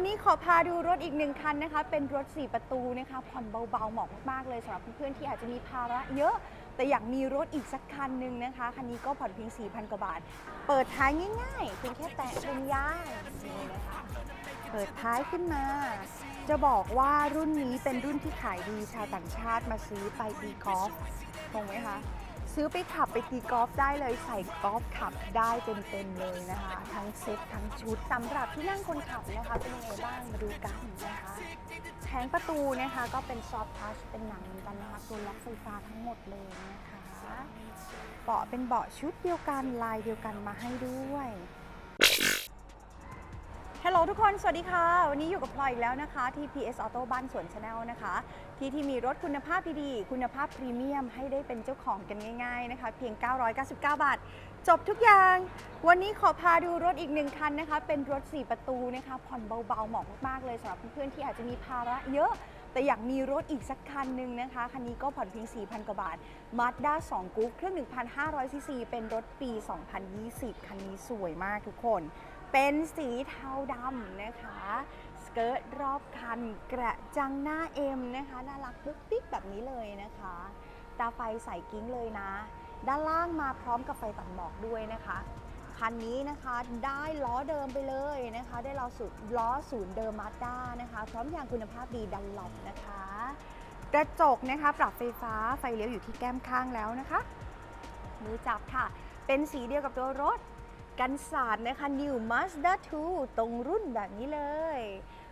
วันนี้ขอพาดูรถอีกหนึ่งคันนะคะ เป็นรถ 4 ประตูนะคะผ่อนเบาๆ เหมาะมากๆเลยสำหรับเพื่อนๆที่อาจจะมีภาระเยอะ แต่อยากมีรถอีกสักคันหนึ่งนะคะ คันนี้ก็ผ่อนเพียง 4,000 กว่าบาท เปิดท้ายง่ายๆเพียงแค่แตะเป็นย่างนี่นะคะเปิดท้ายขึ้นมา จะบอกว่ารุ่นนี้เป็นรุ่นที่ขายดีชาวต่างชาติมาซื้อไปตีกอล์ฟตรงไหมคะ ซื้อไปขับไปตีกอล์ฟได้เลยใส่กอล์ฟขับได้เต็มๆเลยนะคะ ทั้งเซ็ตทั้งชุดสำหรับที่นั่งคนขับนะคะ เป็นยังไงบ้างมาดูกันนะคะแผงประตูนะคะก็เป็นซอฟท์ทัชเป็นหนังเหมือนกันนะคะตัวล็อกไฟฟ้าทั้งหมดเลยนะคะเบาะเป็นเบาะชุดเดียวกันลายเดียวกันมาให้ด้วย ฮัลโหลทุกคน สวัสดีค่ะ วันนี้อยู่กับพลอยอีกแล้วนะคะ ที่ PS Auto บ้านสวนชาแนลนะคะ ที่ที่มีรถคุณภาพดีๆ คุณภาพพรีเมียมให้ได้เป็นเจ้าของกันง่ายๆนะคะ เพียง 999 บาท จบทุกอย่าง วันนี้ขอพาดูรถอีกหนึ่งคันนะคะ เป็นรถ 4 ประตูนะคะ ผ่อนเบาๆ เหมาะมากๆเลยสำหรับเพื่อนๆที่อาจจะมีภาระเยอะแต่อยากมีรถอีกสักคันหนึ่งนะคะ คันนี้ก็ผ่อนเพียง 4,000 กว่าบาท Mazda 2 g r o u p เครื่อง 1,500ซีซีเป็นรถปี 2020 คันนี้สวยมากทุกคน เป็นสีเทาดำนะคะ สเกิร์ตรอบคันกระจังหน้าเอ็มนะคะ น่ารักปุ๊กปิ๊กแบบนี้เลยนะคะ ตาไฟใส่กิ้งเลยนะ ด้านล่างมาพร้อมกับไฟตัดหมอกด้วยนะคะ คันนี้นะคะได้ล้อเดิมไปเลยนะคะ ได้ล้อสูตรล้อศูนย์เดิมมาด้านะคะ พร้อมยางคุณภาพดีดันหลบนะคะ กระจกนะคะปรับไฟฟ้าไฟเลี้ยวอยู่ที่แก้มข้างแล้วนะคะ มือจับค่ะ เป็นสีเดียวกับตัวรถ กันศาสตร์นะคะ New Mazda 2 ตรงรุ่นแบบนี้เลย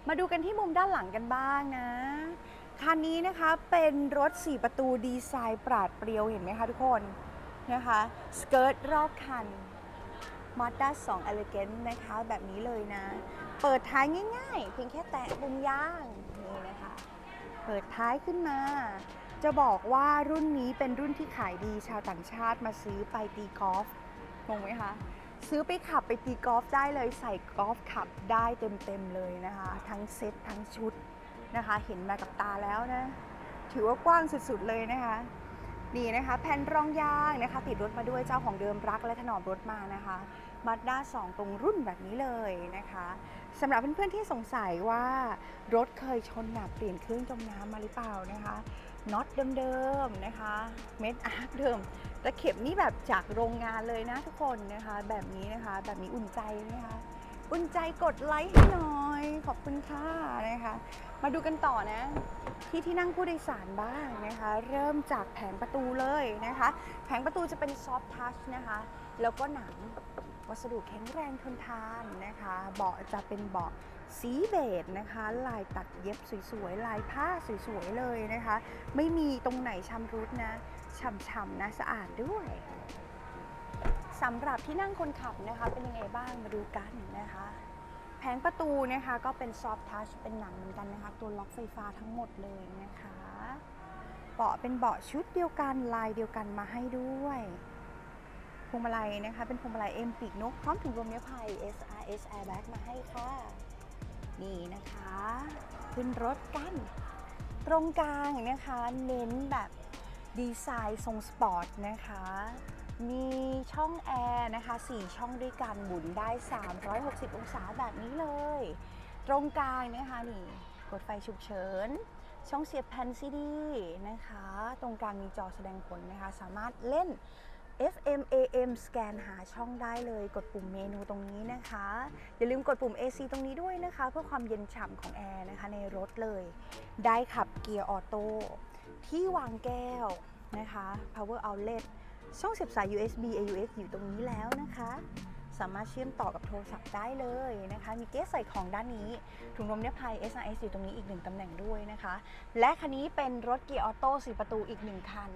มาดูกันที่มุมด้านหลังกันบ้างนะ คันนี้นะคะเป็นรถ 4 ประตูดีไซน์ปราดเปรียวเห็นไหมคะทุกคนนะคะสเกิร์ตรอบคัน Mazda 2 Elegant นะคะ แบบนี้เลยนะ เปิดท้ายง่ายๆ เพียงแค่แตะปุ่มย่างนี่นะคะ เปิดท้ายขึ้นมาจะบอกว่ารุ่นนี้เป็นรุ่นที่ขายดีชาวต่างชาติมาซื้อไปตีกอล์ฟงงไหมคะ ซื้อไปขับไปตีกอล์ฟได้เลยใส่กอล์ฟขับได้เต็มๆเลยนะคะ ทั้งเซ็ตทั้งชุดนะคะ เห็นมากับตาแล้วนะ ถือว่ากว้างสุดๆเลยนะคะ นี่นะคะ แผ่นรองยางนะคะ ติดรถมาด้วยเจ้าของเดิมรักและถนอมรถมานะคะ มาด้า2ตรงรุ่นแบบนี้เลยนะคะสำหรับเพื่อนๆที่สงสัยว่ารถเคยชนหนักเปลี่ยนเครื่องจมน้ำมาหรือเปล่านะคะน็อตเดิมๆนะคะเม็ดอาร์คเดิมตะเข็บนี่แบบจากโรงงานเลยนะทุกคนนะคะ แบบนี้นะคะ แบบนี้อุ่นใจนะคะ อุ่นใจกดไลค์ให้หน่อย ขอบคุณค่ะนะคะ มาดูกันต่อนะ ที่ที่นั่งผู้โดยสารบ้างนะคะ เริ่มจากแผงประตูเลยนะคะ แผงประตูจะเป็นซอฟท์ทัชนะคะ แล้วก็หนังวัสดุแข็งแรงทนทานนะคะ เบาะจะเป็นเบาะสีเบจนะคะ ลายตัดเย็บสวยๆ ลายผ้าสวยๆ เลยนะคะ ไม่มีตรงไหนชำรุดนะฉ่ำๆนะ สะอาดด้วย สำหรับที่นั่งคนขับนะคะเป็นยังไงบ้างมาดูกันนะคะ แผงประตูนะคะก็เป็นซอฟท์ทัชเป็นหนังเหมือนกันนะคะ ตัวล็อกไฟฟ้าทั้งหมดเลยนะคะเบาะเป็นเบาะชุดเดียวกันลายเดียวกันมาให้ด้วยพวงมาลัยนะคะ เป็นพวงมาลัยเอ็มปีกนกพร้อมถุงลมนิรภัย SRS Airbag มาให้ค่ะ นี่นะคะ ขึ้นรถกัน ตรงกลางนะคะ เน้นแบบดีไซน์ทรงสปอร์ตนะคะ มีช่องแอร์นะคะ 4 ช่องด้วยกันหมุนได้ 360 องศาแบบนี้เลย ตรงกลางนะคะนี่กดไฟฉุกเฉิน ช่องเสียบแผ่นซีดีนะคะ ตรงกลางมีจอแสดงผลนะคะ สามารถเล่น FM AM สแกนหาช่องได้เลยกดปุ่มเมนูตรงนี้นะคะ อย่าลืมกดปุ่ม AC ตรงนี้ด้วยนะคะ เพื่อความเย็นฉ่ำของแอร์นะคะในรถเลย ได้ขับเกียร์ออโต้ที่วางแก้วนะคะ power outlet ช่องเสียบสาย USB AUX อยู่ตรงนี้แล้วนะคะ สามารถเชื่อมต่อกับโทรศัพท์ได้เลยนะคะ มีเกสใส่ของด้านนี้ ถุงลมนิรภัย SRS อยู่ตรงนี้อีกหนึ่งตำแหน่งด้วยนะคะ และคันนี้เป็นรถเกียร์ออโต้ส4ประตูอีกหนึ่งคัน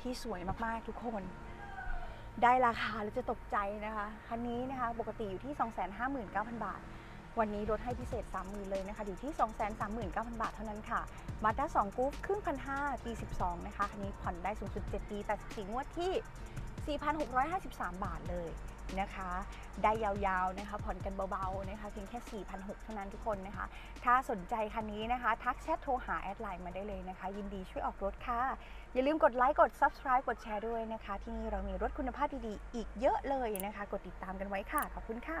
ที่สวยมากๆทุกคนได้ราคาแล้วจะตกใจนะคะ คันนี้นะคะ ปกติอยู่ที่ 259,000 บาท วันนี้ลดให้พิเศษ 30,000 เลยนะคะ อยู่ที่ 239,000 บาทเท่านั้นค่ะมาด้า2กู๊ฟครึ่งพันห้าปี 12 นะคะ คันนี้ผ่อนได้สูงสุด 7 ปี84งวดที่ 4,653 บาทเลยนะคะ ได้ยาวๆนะคะผ่อนกันเบาๆนะคะเพียงแค่ 4,600 เท่านั้นทุกคนนะคะ ถ้าสนใจคันนี้นะคะ ทักแชทโทรหาแอดไลน์มาได้เลยนะคะ ยินดีช่วยออกรถค่ะ อย่าลืมกดไลค์กด Subscribe กดแชร์ด้วยนะคะ ที่นี่เรามีรถคุณภาพดีๆ อีกเยอะเลยนะคะ กดติดตามกันไว้ค่ะ ขอบคุณค่ะ